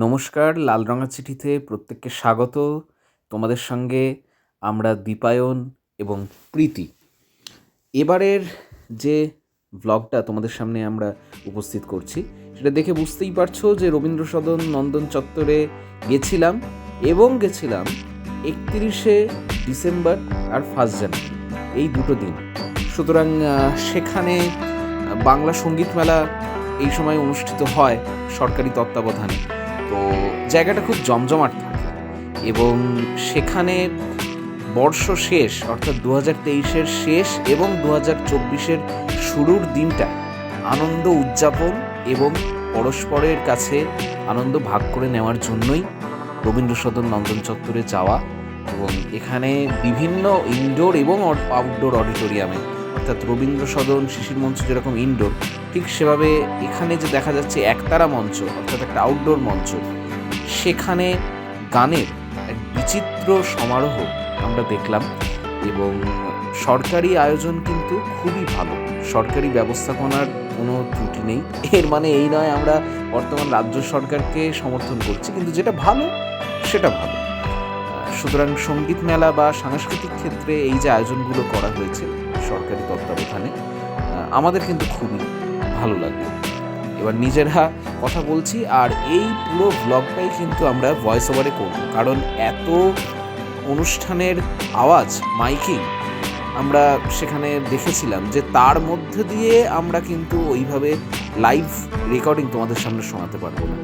নমস্কার লাল রঙা চিঠিতে প্রত্যেককে স্বাগত। তোমাদের সঙ্গে আমরা দীপায়ন এবং প্রীতি। এবারের যে ব্লগটা তোমাদের সামনে আমরা উপস্থিত করছি, সেটা দেখে বুঝতেই পারছ যে রবীন্দ্র সদন নন্দন চত্বরে গেছিলাম এবং গেছিলাম একত্রিশে ডিসেম্বর আর ফার্স্ট জানুয়ারি, এই দুটো দিন। সুতরাং সেখানে বাংলা সংগীত মেলা এই সময় অনুষ্ঠিত হয় সরকারি তত্ত্বাবধানে। তো জায়গাটা খুব জমজমাট থাকে। এবং সেখানে বর্ষ শেষ, অর্থাৎ দু হাজার তেইশের শেষ এবং দু হাজার চব্বিশের শুরুর দিনটা আনন্দ উদযাপন এবং পরস্পরের কাছে আনন্দ ভাগ করে নেওয়ার জন্যই রবীন্দ্র সদন নন্দন চত্বরে যাওয়া এবং এখানে বিভিন্ন ইনডোর এবং আউটডোর অডিটোরিয়ামে অর্থাৎ রবীন্দ্র সদন শিশির মঞ্চ যেরকম ইনডোর ঠিক সেভাবে এখানে যে দেখা যাচ্ছে একতারা মঞ্চ, অর্থাৎ একটা আউটডোর মঞ্চ, সেখানে গানের এক বিচিত্র সমারোহ আমরা দেখলাম এবং সরকারি আয়োজন কিন্তু খুবই ভালো। সরকারি ব্যবস্থাপনার কোনো ত্রুটি নেই। এর মানে এই নয় আমরা বর্তমান রাজ্য সরকারকে সমর্থন করছি, কিন্তু যেটা ভালো, সেটা ভালো। সুতরাং সংগীত মেলা বা সাংস্কৃতিক ক্ষেত্রে এই যে আয়োজনগুলো করা হয়েছে সরকারি তত্ত্বাবধানে আমাদের কিন্তু খুবই ভালো লাগল। এবার নিজেরা কথা বলছি, আর এই পুরো ব্লগটাই কিন্তু আমরা ভয়েস ওভারে করব। কারণ এত অনুষ্ঠানের আওয়াজ, মাইকিং, আমরা সেখানে দেখেছিলাম যে তার মধ্যে দিয়ে আমরা কিন্তু ওইভাবে লাইভ রেকর্ডিং তোমাদের সামনে শোনাতে পারব না।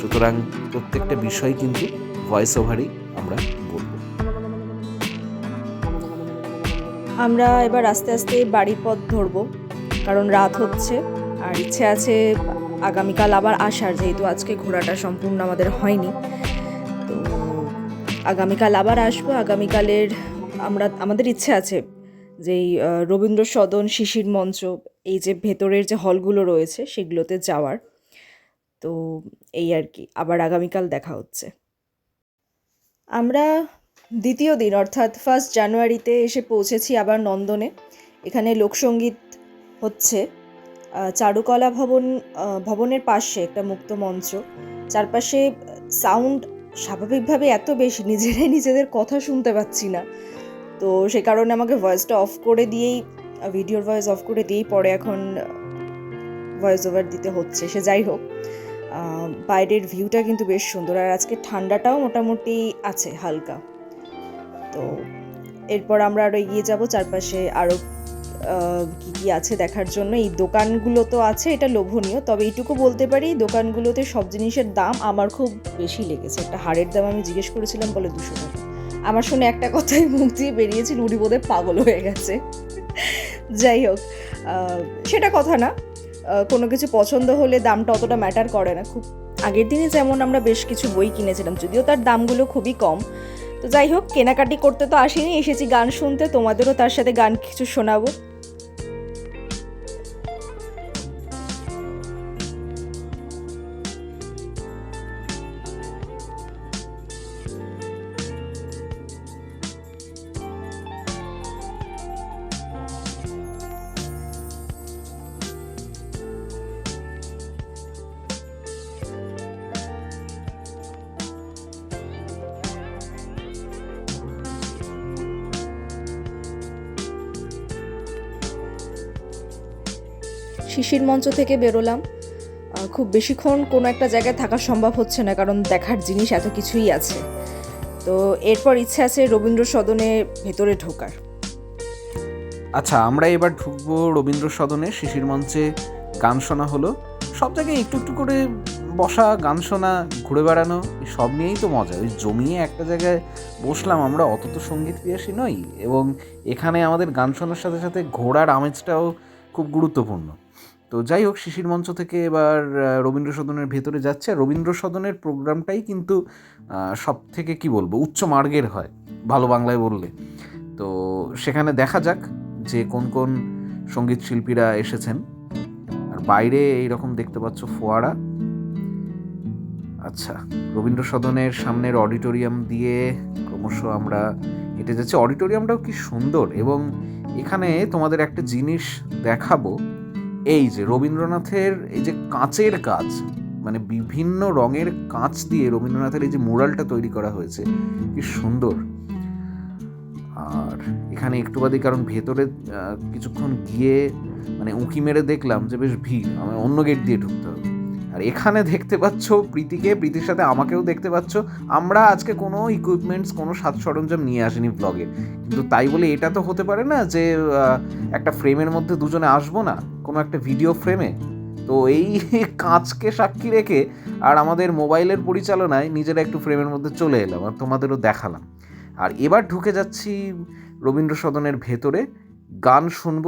সুতরাং প্রত্যেকটা বিষয় কিন্তু ভয়েস ওভারেই আমরা আমরা এবার আস্তে আস্তে বাড়ির পথ ধরবো কারণ রাত হচ্ছে আর ইচ্ছে আছে আগামীকাল আবার আসার যেহেতু আজকে ঘোরাটা সম্পূর্ণ আমাদের হয়নি। তো আগামীকাল আবার আসব আগামীকালের আমরা আমাদের ইচ্ছে আছে যে এই, রবীন্দ্র সদন শিশির মঞ্চ এই যে ভেতরের যে হলগুলো রয়েছে সেগুলোতে যাওয়ার। তো এই আর কি আবার আগামীকাল দেখা হচ্ছে। আমরা দ্বিতীয় দিন, অর্থাৎ ফার্স্ট জানুয়ারিতে এসে পৌঁছেছি আবার নন্দনে। এখানে লোকসঙ্গীত হচ্ছে চারুকলা ভবন ভবনের পাশে একটা মুক্ত মঞ্চ। চারপাশে সাউন্ড স্বাভাবিকভাবে এত বেশি, নিজেরাই নিজেদের কথা শুনতে পাচ্ছি না। তো সে কারণে আমাকে ভয়েসটা অফ করে দিয়েই ভিডিওর ভয়েস অফ করে দিয়েই পরে এখন ভয়েস ওভার দিতে হচ্ছে, সে যাই হোক। বাইরের ভিউটা কিন্তু বেশ সুন্দর, আর আজকে ঠান্ডাটাও মোটামুটি আছে হালকা। তো এরপর আমরা আরও এগিয়ে যাব, চারপাশে আরও কি কি আছে দেখার জন্য। এই দোকানগুলো তো আছে, এটা লোভনীয়, তবে এইটুকু বলতে পারি, দোকানগুলোতে সব জিনিসের দাম আমার খুব বেশি লেগেছে। একটা হাড়ের দাম আমি জিজ্ঞেস করেছিলাম, বলে দুশো টাকা। আমার শুনে একটা কথাই মুখ দিয়ে বেরিয়েছে নুড়ি বোধে পাগল হয়ে গেছে। যাই হোক সেটা কথা না। কোনো কিছু পছন্দ হলে দামটা অতটা ম্যাটার করে না। খুব আগের দিনে যেমন আমরা বেশ কিছু বই কিনেছিলাম, যদিও তার দামগুলো খুবই কম। তো যাই হোক, কেনাকাটি করতে তো আসিনি, এসেছি গান শুনতে, তোমাদেরও তার সাথে গান কিছু শোনাবো। শিশির মঞ্চ থেকে বেরোলাম। খুব বেশিক্ষণ কোনো একটা জায়গায় থাকা সম্ভব হচ্ছে না, কারণ দেখার জিনিস এত কিছুই আছে। তো এরপর ইচ্ছে আছে রবীন্দ্র সদনে ভেতরে ঢোকার। আচ্ছা আমরা এবার ঢুকবো রবীন্দ্র সদনে, শিশির মঞ্চে গান শোনা হলো। সব জায়গায় একটু একটু করে বসা, গান শোনা, ঘুরে বেড়ানো সব নিয়েই তো মজা। ওই জমিয়ে একটা জায়গায় বসলাম, আমরা অত তো সংগীত পিয়াসী নই। এবং এখানে আমাদের গান শোনার সাথে সাথে ঘোড়ার আমেজটাও খুব গুরুত্বপূর্ণ। তো যাই হোক, শিশির মঞ্চ থেকে এবার রবীন্দ্র সদনের ভেতরে যাচ্ছে। রবীন্দ্র সদনের প্রোগ্রামটাই কিন্তু সব থেকে কি বলব, উচ্চ মার্গের হয়, ভালো বাংলায় বললে। তো সেখানে দেখা যাক যে কোন কোন সংগীত শিল্পীরা এসেছেন। আর বাইরে এইরকম দেখতে পাচ্ছ ফোয়ারা। আচ্ছা রবীন্দ্র সদনের সামনের অডিটোরিয়াম দিয়ে ক্রমশ আমরা হেঁটে যাচ্ছি। অডিটোরিয়ামটাও কি সুন্দর এবং এখানে তোমাদের একটা জিনিস দেখাবো। এই যে রবীন্দ্রনাথের এই যে কাঁচের কাজ মানে বিভিন্ন রঙের কাঁচ দিয়ে রবীন্দ্রনাথের এই যে মোরালটা তৈরি করা হয়েছে, কি সুন্দর। আর এখানে একটু বাদে কারণ ভেতরে কিছুক্ষণ গিয়ে মানে উঁকি মেরে দেখলাম যে বেশ ভিড়, আমার অন্য গেট দিয়ে ঢুকতে হবে। আর এখানে দেখতে পাচ্ছ প্রীতিকে, প্রীতির সাথে আমাকেও দেখতে পাচ্ছ। আমরা আজকে কোনো ইকুইপমেন্টস কোনো সাজ সরঞ্জাম নিয়ে আসিনি ব্লগে কিন্তু তাই বলে এটা তো হতে পারে না যে একটা ফ্রেমের মধ্যে দুজনে আসব না, কোনো একটা ভিডিও ফ্রেমে তো এই কাঁচকে সাক্ষী রেখে আর আমাদের মোবাইলের পরিচালনায় নিজেরা একটু ফ্রেমের মধ্যে চলে এলাম আর তোমাদেরও দেখালাম। আর এবার ঢুকে যাচ্ছি রবীন্দ্র সদনের ভেতরে, গান শুনব।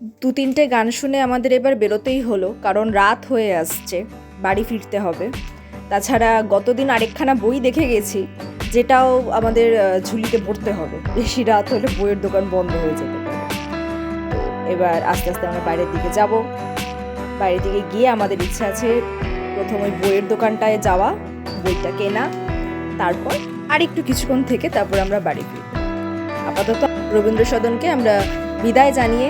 দু তিনটে গান শুনে আমাদের এবার বেরোতেই হলো, কারণ রাত হয়ে আসছে, বাড়ি ফিরতে হবে। তাছাড়া গতদিন আরেকখানা বই দেখে গেছি, যেটাও আমাদের ঝুলিতে পড়তে হবে। বেশি রাত হলে বইয়ের দোকান বন্ধ হয়ে যেতে এবার আস্তে আস্তে আমরা বাইরের দিকে যাব। বাইরের দিকে গিয়ে আমাদের ইচ্ছা আছে প্রথম ওই বইয়ের দোকানটায় যাওয়া, বইটা কেনা, তারপর আর একটু কিছুক্ষণ থেকে তারপর আমরা বাড়ি ফিরব। আপাতত রবীন্দ্র সদনকে আমরা বিদায় জানিয়ে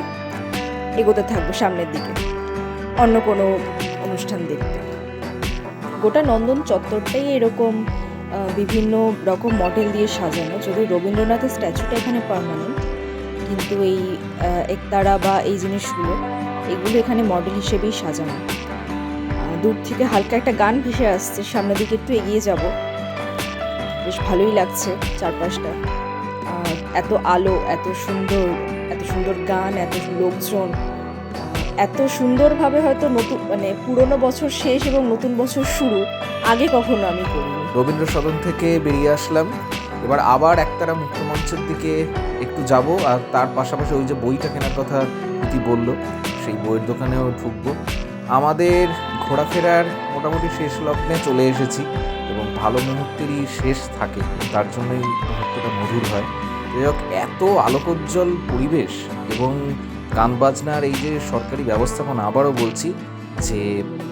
এগোতে থাকব সামনের দিকে। অন্য কোনো অনুষ্ঠান দেখতে। গোটা নন্দন চত্বরটাই এরকম বিভিন্ন রকম মডেল দিয়ে সাজানো। যদি রবীন্দ্রনাথের স্ট্যাচুটা এখানে পারমানেন্ট কিন্তু এই একতারা বা এই জিনিসগুলো, এগুলো এখানে মডেল হিসেবেই সাজানো। দূর থেকে হালকা একটা গান ভেসে আসছে, সামনের দিকে একটু এগিয়ে যাব। বেশ ভালোই লাগছে চারপাশটা। এত আলো, এত সুন্দর এত সুন্দর গান, এত লোকজন, এত সুন্দরভাবে হয়তো নতুন মানে পুরনো বছর শেষ এবং নতুন বছর শুরু, আগে কখনো আমি করিনি। রবীন্দ্র সদন থেকে বেরিয়ে আসলাম। এবার আবার একতারা মুখ্যমঞ্চের দিকে একটু যাব, আর তার পাশাপাশি ওই যে বইটা কেনার কথা প্রীতি বলল, সেই বইয়ের দোকানেও ঢুকবো। আমাদের ঘোরাফেরার মোটামুটি শেষ লগ্নে চলে এসেছি, এবং ভালো মুহূর্তেরই শেষ থাকে, তার জন্যই মুহূর্তটা মধুর হয়। যাই হোক এত আলোকোজ্জ্বল পরিবেশ এবং গান বাজনার এই যে সরকারি ব্যবস্থাপনা, আবারও বলছি যে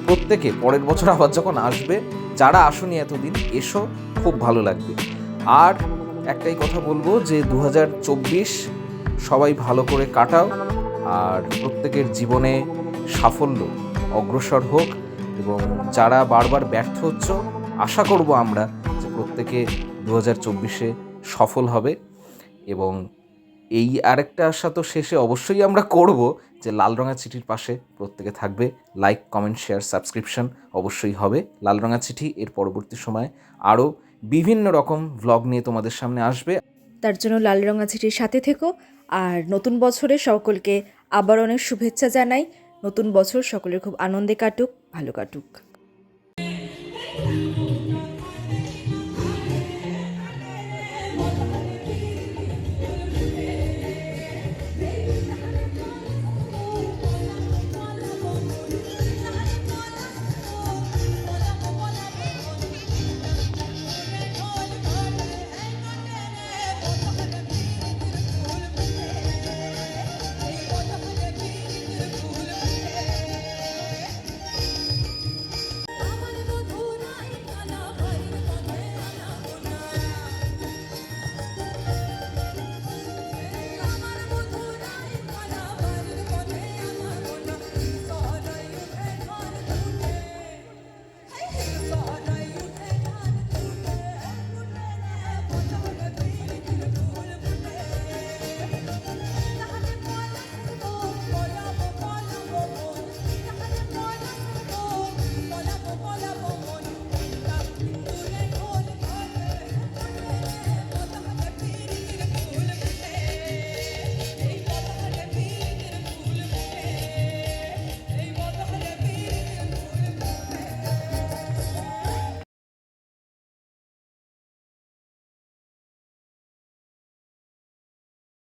প্রত্যেকে পরের বছর আবার যখন আসবে, যারা আসনি এতদিন, এসো, খুব ভালো লাগবে। আর একটাই কথা বলব যে দু হাজার চব্বিশ সবাই ভালো করে কাটাও, আর প্রত্যেকের জীবনে সাফল্য অগ্রসর হোক এবং যারা বারবার ব্যর্থ হচ্ছ, আশা করব আমরা যে প্রত্যেকে দু হাজার চব্বিশে সফল হবে। এবং এই আরেকটা আশা তো শেষে অবশ্যই আমরা করব যে লাল রঙা চিঠির পাশে প্রত্যেকে থাকবে। লাইক কমেন্ট শেয়ার সাবস্ক্রিপশন অবশ্যই হবে। লাল রঙা চিঠি এর পরবর্তী সময় আরও বিভিন্ন রকম ভ্লগ নিয়ে তোমাদের সামনে আসবে। তার জন্য লাল রঙা চিঠির সাথে থেকো। আর নতুন বছরে সকলকে আবার অনেক শুভেচ্ছা জানাই। নতুন বছর সকলের খুব আনন্দে কাটুক, ভালো কাটুক।